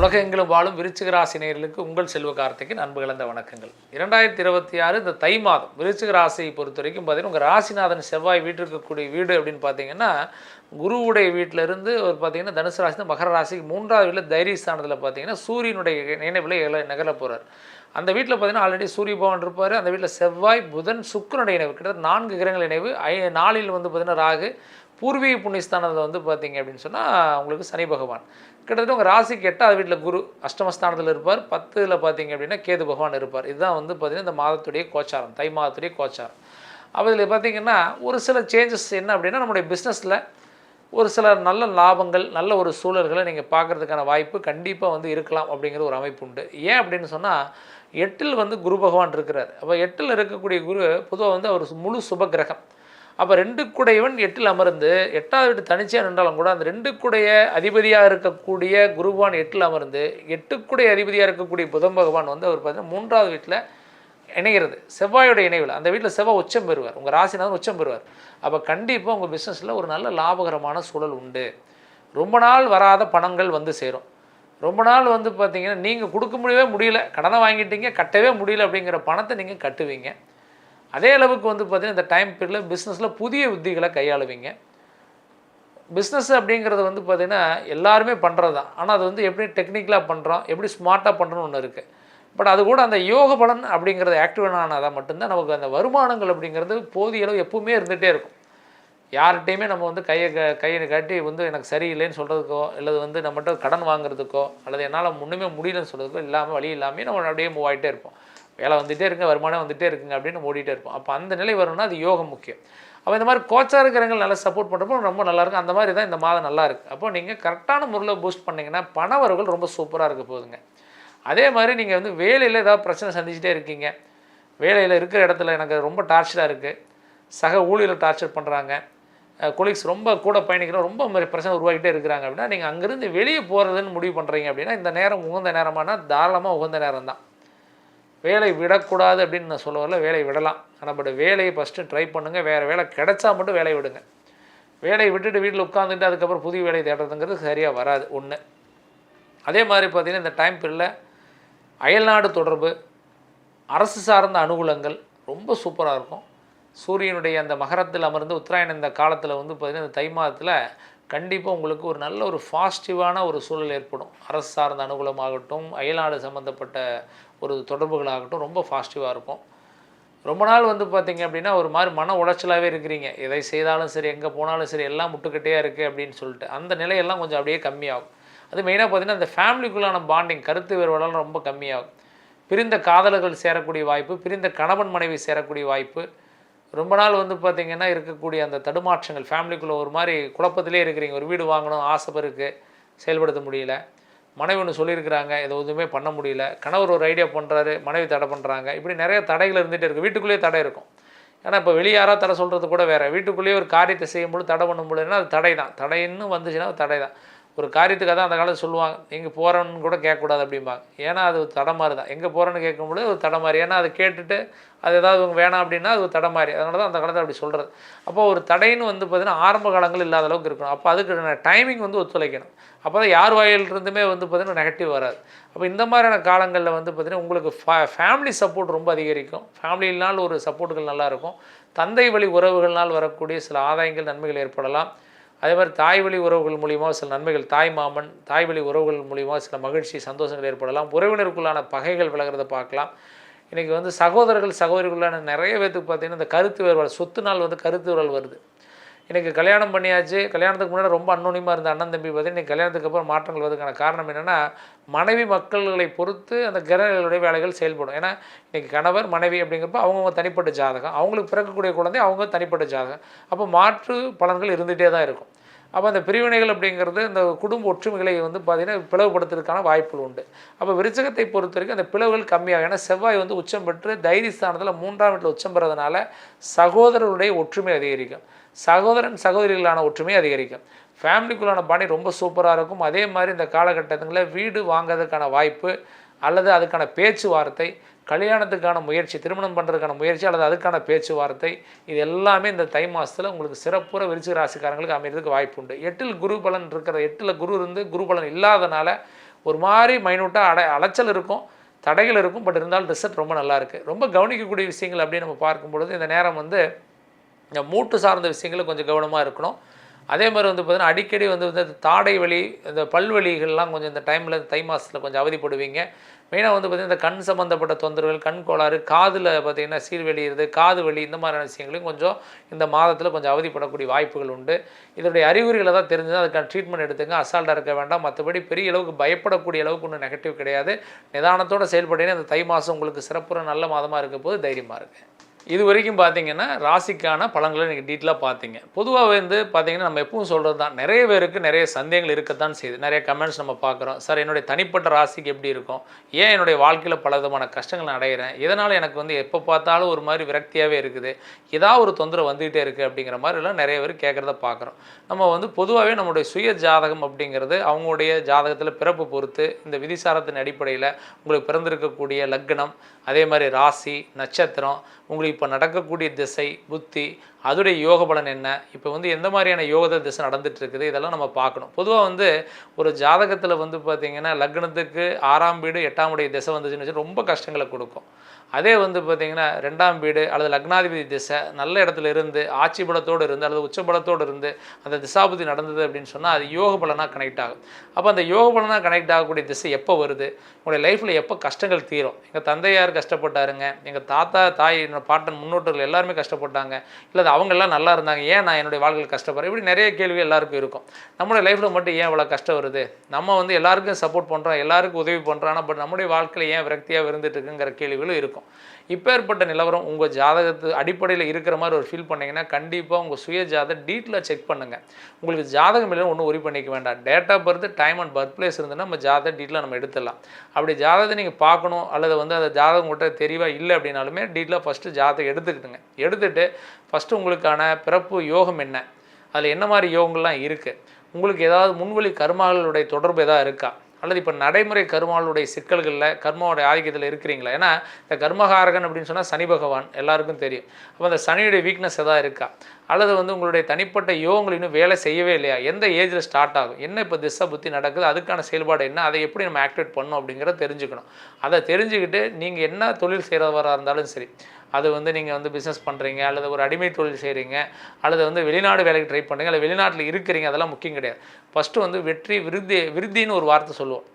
உலகெங்கிலும் வாழும் விருச்சிக ராசி நேயர்களுக்கு உங்கள் செல்வ கார்த்திகின் அன்பு கலந்த வணக்கங்கள். இரண்டாயிரத்தி இருபத்தி ஆறு இந்த தை மாதம் விருச்சிக ராசியை பொறுத்த வரைக்கும் பார்த்தீங்கன்னா உங்கள் ராசிநாதன் செவ்வாய் வீட்டில் இருக்கக்கூடிய வீடு அப்படின்னு பார்த்தீங்கன்னா குருவுடைய வீட்டிலிருந்து ஒரு பார்த்தீங்கன்னா தனுசு ராசி மகர ராசிக்கு மூன்றாவது வீட்டில் தைரியஸ்தானத்தில் பார்த்தீங்கன்னா சூரியனுடைய நினைவில் நகர போகிறார் அந்த வீட்டில் பார்த்தீங்கன்னா ஆல்ரெடி சூரிய பகவான் இருப்பார். அந்த வீட்டில் செவ்வாய் புதன் சுக்கரனுடைய இணைவு கிட்டத்தட்ட நான்கு கிரகங்கள் இணைவு ஐ நாளில் வந்து பார்த்தீங்கன்னா ராகு பூர்வீக புண்ணியஸ்தானத்தில் வந்து பார்த்தீங்க அப்படின்னு சொன்னால் உங்களுக்கு சனி பகவான். கிட்டத்தட்ட உங்கள் ராசிக்கு எட்டாவது வீட்டில் குரு அஷ்டமஸ்தானத்தில் இருப்பார். பத்தில் பார்த்தீங்க அப்படின்னா கேது பகவான் இருப்பார். இதுதான் வந்து பார்த்திங்கன்னா இந்த மாதத்துடைய கோச்சாரம் தை மாதத்துடைய கோச்சாரம். அப்போ இதில் பார்த்தீங்கன்னா ஒரு சில சேஞ்சஸ் என்ன அப்படின்னா நம்முடைய பிஸ்னஸில் ஒரு சில நல்ல லாபங்கள் நல்ல ஒரு சூழல்களை நீங்கள் பார்க்குறதுக்கான வாய்ப்பு கண்டிப்பாக வந்து இருக்கலாம் அப்படிங்கிற ஒரு அமைப்பு உண்டு. ஏன் அப்படின்னு சொன்னால் எட்டில் வந்து குரு பகவான் இருக்கிறார். அப்போ எட்டில் இருக்கக்கூடிய குரு பொதுவாக வந்து அவர் முழு சுப கிரகம். அப்போ ரெண்டு குடையவன் எட்டில் அமர்ந்து எட்டாவது வீட்டு தனிச்சையாக நின்றாலும் கூட அந்த ரெண்டு குடைய அதிபதியாக இருக்கக்கூடிய குருவான் எட்டில் அமர்ந்து எட்டுக்குடைய அதிபதியாக இருக்கக்கூடிய புதன் பகவான் வந்து அவர் பார்த்தீங்கன்னா மூன்றாவது வீட்டில் இணைகிறது. செவ்வாயோட இணைவில். அந்த வீட்டில் செவ்வாய் உச்சம் பெறுவார். உங்கள் ராசினாலும் உச்சம் பெறுவார். அப்போ கண்டிப்பாக உங்கள் பிஸ்னஸில் ஒரு நல்ல லாபகரமான சூழல் உண்டு. ரொம்ப நாள் வராத பணங்கள் வந்து சேரும். ரொம்ப நாள் வந்து பார்த்தீங்கன்னா நீங்கள் கொடுக்க முடியவே முடியல. கடனை வாங்கிட்டீங்க கட்டவே முடியல அப்படிங்கிற பணத்தை நீங்கள் கட்டுவீங்க. அதே அளவுக்கு வந்து பார்த்திங்கன்னா இந்த டைம் பீரியடில் பிஸ்னஸில் புதிய உத்திகளை கையாளுவீங்க. பிஸ்னஸ் அப்படிங்கிறது வந்து பார்த்திங்கன்னா எல்லாருமே பண்ணுறது தான் ஆனால் அது வந்து எப்படி டெக்னிக்கலாக பண்ணுறோம் எப்படி ஸ்மார்ட்டாக பண்ணுறோன்னு ஒன்று இருக்குது பட் அது கூட அந்த யோக பலன் அப்படிங்கிறது ஆக்டிவ் ஆனால் மட்டும்தான் நமக்கு அந்த வருமானங்கள் அப்படிங்கிறது போதிய அளவு எப்பவுமே இருந்துகிட்டே இருக்கும். யார்கிட்டையுமே நம்ம வந்து கையை க கையை காட்டி வந்து எனக்கு சரியில்லைன்னு சொல்கிறதுக்கோ அல்லது வந்து நம்மகிட்ட கடன் வாங்குறதுக்கோ அல்லது என்னால் முன்னுமே முடியலன்னு சொல்கிறதுக்கோ இல்லாமல் வழி இல்லாமல் நம்ம அப்படியே மூவ் ஆகிட்டே இருப்போம். வேலை வந்துகிட்டே இருக்குங்க வருமானம் வந்துகிட்டே இருக்குங்க அப்படின்னு ஓடிட்டே இருப்போம். அப்போ அந்த நிலை வரணும்னா அது யோகம் முக்கியம். அப்போ இந்த மாதிரி கோச்சாக இருக்கிறவங்க நல்லா சப்போர்ட் பண்ணுறப்போ ரொம்ப நல்லாயிருக்கும் அந்த மாதிரி தான் இந்த மாதம் நல்லா இருக்குது அப்போ நீங்கள் கரெக்டான முறையில் பூஸ்ட் பண்ணிங்கன்னா பணவர்கள் ரொம்ப சூப்பராக இருக்க போகுதுங்க. அதே மாதிரி நீங்கள் வந்து வேலையில் ஏதாவது பிரச்சனை சந்திச்சுட்டே இருக்கீங்க. வேலையில் இருக்கிற இடத்துல எனக்கு ரொம்ப டார்ச்சராக இருக்குது சக ஊழியர்கள் டார்ச்சர் பண்ணுறாங்க கொலீக்ஸ் ரொம்ப கூட பயணிக்கிறோம் ரொம்ப மாதிரி பிரச்சனை உருவாக்கிட்டே இருக்கிறாங்க அப்படின்னா நீங்கள் அங்கேருந்து வெளியே போகிறதுன்னு முடிவு பண்ணுறீங்க அப்படின்னா இந்த நேரம் உகந்த நேரமானால் தாராளமாக உகந்த நேரம் தான் வேலை விடக்கூடாது அப்படின்னு நான் சொல்ல வரல வேலையை விடலாம். ஆனால் பட் வேலையை ஃபஸ்ட்டு ட்ரை பண்ணுங்கள் வேறு வேலை கிடைச்சா மட்டும் வேலையை விடுங்க. வேலையை விட்டுட்டு வீட்டில் உட்காந்துட்டு அதுக்கப்புறம் புதிய வேலையை தேடுறதுங்கிறது சரியாக வராது ஒன்று அதே மாதிரி பார்த்திங்கன்னா இந்த டைம் பீரியடில் அயல்நாடு தொடர்பு அரசு சார்ந்த அனுகூலங்கள் ரொம்ப சூப்பராக இருக்கும். சூரியனுடைய அந்த மகரத்தில் அமர்ந்து உத்தராயணம் இந்த காலத்தில் வந்து பார்த்திங்கன்னா இந்த தை மாதத்தில் கண்டிப்பாக உங்களுக்கு ஒரு நல்ல ஒரு பாசிட்டிவான ஒரு சூழல் ஏற்படும். அரசு சார்ந்த அனுகூலமாகட்டும் அயல்நாடு சம்மந்தப்பட்ட ஒரு தொடர்புகளாகட்டும் ரொம்ப பாசிட்டிவாக இருக்கும். ரொம்ப நாள் வந்து பார்த்திங்க அப்படின்னா ஒரு மாதிரி மன உளைச்சலாகவே இருக்கிறீங்க. எதை செய்தாலும் சரி எங்கே போனாலும் சரி எல்லாம் முட்டுக்கட்டையாக இருக்குது அப்படின்னு சொல்லிட்டு. அந்த நிலையெல்லாம் கொஞ்சம் அப்படியே கம்மியாகும். அது மெயினாக பார்த்தீங்கன்னா அந்த ஃபேமிலிக்குள்ளான பாண்டிங் கருத்து வேறுபாடெல்லாம் ரொம்ப கம்மியாகும். பிரிந்த காதலர்கள் சேரக்கூடிய வாய்ப்பு பிரிந்த கணவன் மனைவி சேரக்கூடிய வாய்ப்பு ரொம்ப நாள் வந்து பார்த்திங்கன்னா இருக்கக்கூடிய அந்த தடுமாற்றங்கள் ஃபேமிலிக்குள்ளே ஒரு மாதிரி குழப்பத்திலே இருக்கிறீங்க. ஒரு வீடு வாங்கணும் ஆசை இருக்குது செயல்படுத்த முடியல. மனைவி ஒன்று சொல்லியிருக்கிறாங்க இதை எதுவுமே பண்ண முடியல. கணவர் ஒரு ஐடியா பண்ணுறாரு மனைவி தடை பண்ணுறாங்க இப்படி நிறைய தடைகள் இருந்துகிட்டே இருக்குது வீட்டுக்குள்ளேயே தடை இருக்கும். ஏன்னா இப்போ வெளியாரா தடை சொல்கிறது கூட வேறு. வீட்டுக்குள்ளேயே ஒரு காரியத்தை செய்யும்போது தடை பண்ண முடியலன்னா அது தடை தான் தடைன்னு வந்துச்சுன்னா அது தடை தான் ஒரு காரியத்துக்காக தான் அந்த காலத்தில் சொல்லுவாங்க எங்கே போகிறோன்னு கூட கேட்கக்கூடாது அப்படிம்பாங்க. ஏன்னா அது ஒரு தடை மாதிரி தான் எங்கே போகிறேன்னு கேட்கும்போது ஒரு தடை மாதிரி ஏன்னா அதை கேட்டுட்டு அது ஏதாவது இவங்க வேணாம் அப்படின்னா அது ஒரு தடை மாதிரி அதனால தான் அந்த காலத்தில் அப்படி சொல்கிறது அப்போ ஒரு தடைன்னு வந்து பார்த்திங்கன்னா ஆரம்ப காலங்கள் இல்லாத அளவுக்கு இருக்கணும். அப்போ அதுக்கு டைமிங் வந்து ஒத்துழைக்கணும். அப்போ தான் யார் வாயிலிருந்துமே வந்து பார்த்திங்கன்னா நெகட்டிவ் வராது. அப்போ இந்த மாதிரியான காலங்களில் வந்து பார்த்திங்கன்னா உங்களுக்கு ஃபே ஃபேமிலி சப்போர்ட் ரொம்ப அதிகரிக்கும். ஃபேமிலியினால் ஒரு சப்போர்ட்டுகள் நல்லாயிருக்கும் தந்தை வழி உறவுகள்னால் வரக்கூடிய சில ஆதாயங்கள் நன்மைகள் ஏற்படலாம். அதே மாதிரி தாய் வழி உறவுகள் மூலியமாக சில நன்மைகள் தாய் மாமன் தாய் வழி உறவுகள் மூலியமாக சில மகிழ்ச்சி சந்தோஷங்கள் ஏற்படலாம். உறவினருக்குள்ளான பகைகள் விலகிறத பார்க்கலாம். இன்றைக்கி வந்து சகோதரர்கள் சகோதரிகளான நிறைய பேர்த்துக்கு பார்த்திங்கன்னா இந்த கருத்து வேறுபாடு சொத்து நாள் வந்து கருத்து வேறுபாடு வருது. எனக்கு கல்யாணம் பண்ணியாச்சு கல்யாணத்துக்கு முன்னாடி ரொம்ப அன்னோனியமாக இருந்த அண்ணன் தம்பி பார்த்தீங்கன்னா கல்யாணத்துக்கு அப்புறம் மாற்றங்கள் வருதுக்கான காரணம் என்னென்னா மனைவி மக்கள்களை பொறுத்து அந்த கிரகங்களுடைய வேலைகள் செயல்படும். ஏன்னா இன்றைக்கி கணவர் மனைவி அப்படிங்கிறப்ப அவங்கவுங்க தனிப்பட்ட ஜாதகம். அவங்களுக்கு பிறக்கக்கூடிய குழந்தை அவங்க தனிப்பட்ட ஜாதகம். அப்போ மாற்று பலன்கள் இருந்துகிட்டே தான் இருக்கும். அப்போ அந்த பிரிவினைகள் அப்படிங்கிறது இந்த குடும்ப ஒற்றுமைகளை வந்து பார்த்திங்கன்னா பிளவுபடுத்துறதுக்கான வாய்ப்புகள் உண்டு. அப்போ விருச்சகத்தை பொறுத்த வரைக்கும் அந்த பிளவுகள் கம்மியாகும். ஏன்னா செவ்வாய் வந்து உச்சம் பெற்று தைரியஸ்தானத்தில் மூன்றாம் வீட்டில் உச்சம் பெறதுனால சகோதரருடைய ஒற்றுமை அதிகரிக்கும். சகோதரன் சகோதரிகளான ஒற்றுமை அதிகரிக்கும். ஃபேமிலிக்குள்ளான பாணி ரொம்ப சூப்பராக இருக்கும். அதே மாதிரி இந்த காலகட்டத்தில் வீடு வாங்குறதுக்கான வாய்ப்பு அல்லது அதுக்கான பேச்சுவார்த்தை கல்யாணத்துக்கான முயற்சி திருமணம் பண்ணுறதுக்கான முயற்சி அல்லது அதுக்கான பேச்சுவார்த்தை இது எல்லாமே இந்த தை மாதத்தில் உங்களுக்கு சிறப்புற விருச்சிக ராசிக்காரங்களுக்கு அமைகிறதுக்கு வாய்ப்பு உண்டு. எட்டில் குரு பலன் இருக்கிற எட்டில் குரு இருந்து குரு பலன் இல்லாதனால ஒரு மாதிரி மைனூட்டாக அடை அலைச்சல் இருக்கும் தடைகள் இருக்கும் பட் இருந்தாலும் ரிசல்ட் ரொம்ப நல்லாயிருக்கு ரொம்ப கவனிக்கக்கூடிய விஷயங்கள் அப்படின்னு நம்ம பார்க்கும்பொழுது இந்த நேரம் வந்து இந்த மூட்டு சார்ந்த விஷயங்களை கொஞ்சம் கவனமாக இருக்கணும். அதே மாதிரி வந்து பார்த்திங்கன்னா அடிக்கடி வந்து வந்து இந்த தாடை வலி இந்த பல்வலிகள்லாம் கொஞ்சம் இந்த டைமில் தை மாதத்தில் கொஞ்சம் அவதிப்படுவீங்க. மெயினாக வந்து பார்த்திங்கன்னா இந்த கண் சம்மந்தப்பட்ட தொந்தரவுகள் கண் கோளாறு காதில் பார்த்திங்கன்னா சீர்வெளியிறது காது வலி இந்த மாதிரியான விஷயங்களையும் கொஞ்சம் இந்த மாதத்தில் கொஞ்சம் அவதிப்படக்கூடிய வாய்ப்புகள் உண்டு. இதனுடைய அறிகுறிகளை தான் தெரிஞ்சது அதுக்கான ட்ரீட்மெண்ட் எடுத்துங்க. அசால்ட்டாக இருக்க வேண்டாம். மற்றபடி பெரிய அளவுக்கு பயப்படக்கூடிய அளவுக்கு ஒன்றும் நெகட்டிவ் கிடையாது. நிதானத்தோடு செயல்பட்டீங்கன்னா இந்த தை மாதம் உங்களுக்கு சிறப்புற நல்ல மாதமாக இருக்க போது தைரியமாக இருக்குது இது வரைக்கும் பார்த்தீங்கன்னா ராசிக்கான பழங்களை நீங்கள் டீட்டெயிலாக பார்த்தீங்க. பொதுவாக வந்து பார்த்தீங்கன்னா நம்ம எப்பவும் சொல்கிறது தான் நிறைய பேருக்கு நிறைய சந்தேகங்கள் இருக்கத்தான் செய்யுது. நிறைய கமெண்ட்ஸ் நம்ம பார்க்குறோம். சார் என்னுடைய தனிப்பட்ட ராசிக்கு எப்படி இருக்கும்? ஏன் என்னுடைய வாழ்க்கையில் பல விதமான கஷ்டங்கள் நான் அடைகிறேன் இதனால் எனக்கு வந்து எப்போ பார்த்தாலும் ஒரு மாதிரி விரக்தியாகவே இருக்குது? ஏதாவது ஒரு தொந்தரவு வந்துகிட்டே இருக்குது அப்படிங்கிற மாதிரிலாம் நிறைய பேர் கேட்குறத பார்க்குறோம். நம்ம வந்து பொதுவாகவே நம்மளுடைய சுய ஜாதகம் அப்படிங்கிறது அவங்களுடைய ஜாதகத்தில் பிறப்பு பொறுத்து இந்த விதிசாரத்தின் அடிப்படையில் உங்களுக்கு பிறந்திருக்கக்கூடிய லக்னம் அதே மாதிரி ராசி நட்சத்திரம் உங்களுக்கு இப்போ நடக்கக்கூடிய திசை புத்தி அதோடைய யோக பலன் என்ன? இப்போ வந்து எந்த மாதிரியான யோக திசை நடந்துட்டு இருக்குது இதெல்லாம் நம்ம பார்க்கணும். பொதுவாக வந்து ஒரு ஜாதகத்தில் வந்து பார்த்திங்கன்னா லக்னத்துக்கு ஆறாம் வீடு எட்டாம் உடைய திசை வந்துச்சுன்னு வச்சு ரொம்ப கஷ்டங்களை கொடுக்கும். அதே வந்து பார்த்திங்கன்னா ரெண்டாம் வீடு அல்லது லக்னாதிபதி திசை நல்ல இடத்துல இருந்து ஆட்சி பலத்தோடு இருந்து அல்லது உச்ச பலத்தோடு இருந்து அந்த திசாபுதி நடந்தது அப்படின்னு சொன்னால் அது யோக பலனாக கனெக்ட் ஆகும். அப்போ அந்த யோக பலனாக கனெக்ட் ஆகக்கூடிய திசை எப்போ வருது? உங்களுடைய லைஃப்பில் எப்போ கஷ்டங்கள் தீரும்? எங்கள் தந்தையார் கஷ்டப்பட்டாருங்க. எங்கள் தாத்தா தாய் என்னோட பாட்டன் முன்னோட்டர்கள் எல்லாருமே கஷ்டப்பட்டாங்க. இல்லை அவங்க அவங்கெல்லாம் நல்லா இருந்தாங்க. ஏன் நான் என்னுடைய வாழ்க்கையில் கஷ்டப்படுறேன்? இப்படி நிறைய கேள்வி எல்லாருக்கும் இருக்கும். நம்மளுடைய லைஃப்பில் மட்டும் ஏன் இவ்வளோ கஷ்டம் வருது? நம்ம வந்து எல்லாருக்கும் சப்போர்ட் பண்ணுறோம் எல்லாருக்கும் உதவி பண்ணுறோம் ஆனால் பட் நம்முடைய வாழ்க்கையில் ஏன் விரக்தியாக இருந்துட்டு இருக்குங்கிற கேள்விகளும் இருக்கும். இப்பேற்பட்ட நிலவரம் உங்கள் ஜாதகத்து அடிப்படையில் இருக்கிற மாதிரி ஒரு ஃபீல் பண்ணிங்கன்னா கண்டிப்பாக உங்கள் சுய ஜாதகம் டீட்டெயிலாக செக் பண்ணுங்கள் உங்களுக்கு ஜாதகம் இல்லைன்னு ஒன்றும் உரி பண்ணிக்க வேண்டாம். Date of birth time and birth place இருந்ததுன்னா நம்ம ஜாதகம் டீட்டெயிலாக நம்ம எடுத்துடலாம். அப்படி ஜாதகத்தை நீங்கள் பார்க்கணும் அல்லது வந்து அந்த ஜாதகம் கிட்ட தெரியவாக இல்லை அப்படின்னாலுமே டீட்டெயிலாக ஃபஸ்ட்டு ஜாதகம் எடுத்துக்கிட்டுங்க. எடுத்துகிட்டு ஃபஸ்ட்டு உங்களுக்கான பிறப்பு யோகம் என்ன? அதில் என்ன மாதிரி யோகங்கள்லாம் இருக்குது உங்களுக்கு ஏதாவது முன்வழி கர்மாக்களுடைய தொடர்பு எதாவது இருக்கா? அல்லது இப்போ நடைமுறை கர்மாவுடைய சிக்கல்களில் கர்மாவோட ஆதிக்கத்தில் இருக்கிறீங்களா? ஏன்னா இந்த கர்மகாரகன் அப்படின்னு சொன்னால் சனி பகவான் எல்லாருக்கும் தெரியும். அப்போ அந்த சனியுடைய வீக்னஸ் எதாவது இருக்கா? அல்லது வந்து உங்களுடைய தனிப்பட்ட யோகங்கள் இன்னும் வேலை செய்யவே இல்லையா? எந்த ஏஜில் ஸ்டார்ட் ஆகும்? என்ன இப்போ திசை புத்தி நடக்குது? அதுக்கான செயல்பாடு என்ன? அதை எப்படி நம்ம ஆக்டிவேட் பண்ணணும் அப்படிங்கிறத தெரிஞ்சுக்கணும். அதை தெரிஞ்சுக்கிட்டு நீங்கள் என்ன தொழில் செய்கிறவராக இருந்தாலும் சரி அது வந்து நீங்கள் வந்து பிஸ்னஸ் பண்ணுறீங்க அல்லது ஒரு அடிமை தொழில் செய்கிறீங்க அல்லது வந்து வெளிநாடு வேலைக்கு ட்ரை பண்ணுறீங்க அல்லது வெளிநாட்டில் இருக்கிறீங்க அதெல்லாம் முக்கியம் கிடையாது. ஃபஸ்ட்டு வந்து வெற்றி விருத்தி விருத்தின்னு ஒரு வார்த்தை சொல்லுவோம்.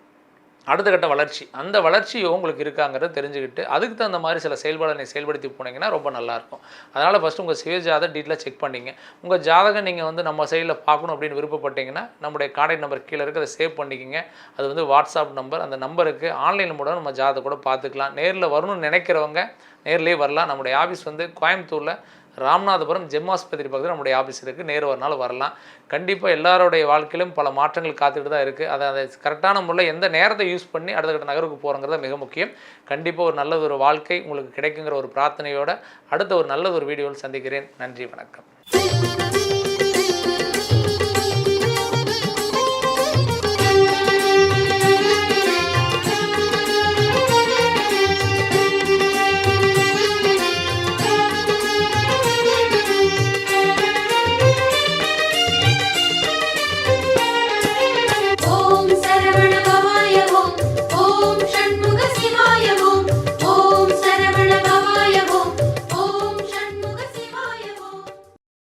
அடுத்த கட்ட வளர்ச்சி. அந்த வளர்ச்சி உங்களுக்கு இருக்காங்கிறத தெரிஞ்சுக்கிட்டு அதுக்கு தகுந்த மாதிரி சில செயல்பாடு நீங்கள் செயல்படுத்தி போனீங்கன்னா ரொம்ப நல்லாயிருக்கும். அதனால் ஃபஸ்ட்டு உங்கள் சுய ஜாதகம் டீட்டெயிலாக செக் பண்ணிங்க. உங்கள் ஜாதகம் நீங்கள் வந்து நம்ம சைடில் பார்க்கணும் அப்படின்னு விருப்பப்பட்டீங்கன்னா நம்முடைய கான்டாக்ட் நம்பர் கீழே இருக்குது அதை சேவ் பண்ணிக்கிங்க. அது வந்து வாட்ஸ்அப் நம்பர் அந்த நம்பருக்கு ஆன்லைன் மூலம் நம்ம ஜாதகம் கூட பார்த்துக்கலாம். நேரில் வரணும்னு நினைக்கிறவங்க நேர்லேயே வரலாம். நம்முடைய ஆஃபீஸ் வந்து கோயம்புத்தூரில் ராமநாதபுரம் ஜெம்மாஸ்பத்திரி பக்கத்தில் நம்முடைய ஆஃபீஸ் இருக்குது நேரு ஒரு நாள் வரலாம். கண்டிப்பாக எல்லாருடைய வாழ்க்கையிலும் பல மாற்றங்கள் காத்துக்கிட்டு தான் இருக்குது அதை அதை கரெக்டான முறையில் எந்த நேரத்தை யூஸ் பண்ணி அடுத்த கட்ட நகருக்கு போகிறங்கிறது மிக முக்கியம். கண்டிப்பாக ஒரு நல்லது ஒரு வாழ்க்கை உங்களுக்கு கிடைக்குங்கிற ஒரு பிரார்த்தனையோட அடுத்த ஒரு நல்லது ஒரு வீடியோவில் சந்திக்கிறேன். நன்றி வணக்கம்.